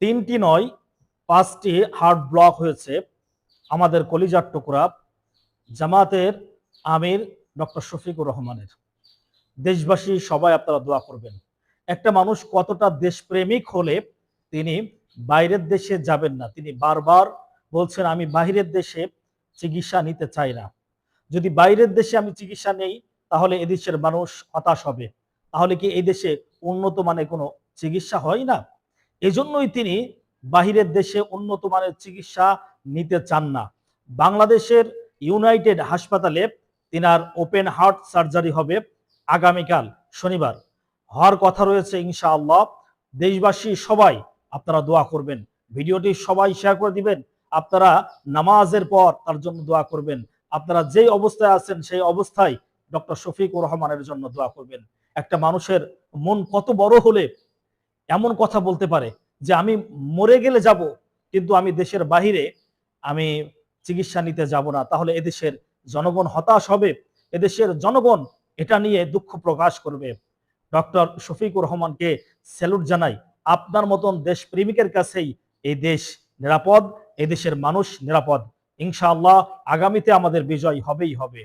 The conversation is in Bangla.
তিনটি নয়, পাঁচটি হার্ট ব্লক হয়েছে আমাদের কলিজার টুকরা জামাতের আমির ডক্টর শফিকুর রহমানের। দেশবাসী সবাই আপনারা দোয়া করবেন। একটা মানুষ কতটা দেশপ্রেমিক হলে তিনি বাইরের দেশে যাবেন না। তিনি বারবার বলছেন, আমি বাইরের দেশে চিকিৎসা নিতে চাই না। যদি বাইরের দেশে আমি চিকিৎসা নেই, তাহলে এদেশের মানুষ হতাশ হবে। তাহলে কি এই দেশে উন্নত মানের কোনো চিকিৎসা হয় না? এজন্যই তিনি বাহিরের দেশে উন্নত মানের চিকিৎসা নিতে চান না। বাংলাদেশের ইউনাইটেড হাসপাতালে তিনার ওপেন হার্ট সার্জারি হবে আগামীকাল শনিবার। হওয়ার কথা রয়েছে ইনশাআল্লাহ। দেশবাসী সবাই আপনারা দোয়া করবেন। ভিডিওটি সবাই শেয়ার করে দিবেন। আপনারা নামাজের পর তার জন্য দোয়া করবেন। আপনারা যেই অবস্থায় আছেন সেই অবস্থায় ডক্টর শফিকুর রহমানের জন্য দোয়া করবেন। একটা মানুষের মন কত বড় হলে এমন কথা বলতে পারে যে আমি মরে গেলে যাব, কিন্তু আমি দেশের বাহিরে আমি চিকিৎসা নিতে যাব না। তাহলে এদেশের জনগণ হতাশ হবে, এদেশের জনগণ এটা নিয়ে দুঃখ প্রকাশ করবে। ডক্টর শফিকুর রহমানকে স্যালুট জানাই, আপনার মতন দেশপ্রেমিকের কাছেই এই দেশ নিরাপদ এই দেশের মানুষ নিরাপদ। ইনশাআল্লাহ আগামীতে আমাদের বিজয় হবেই হবে।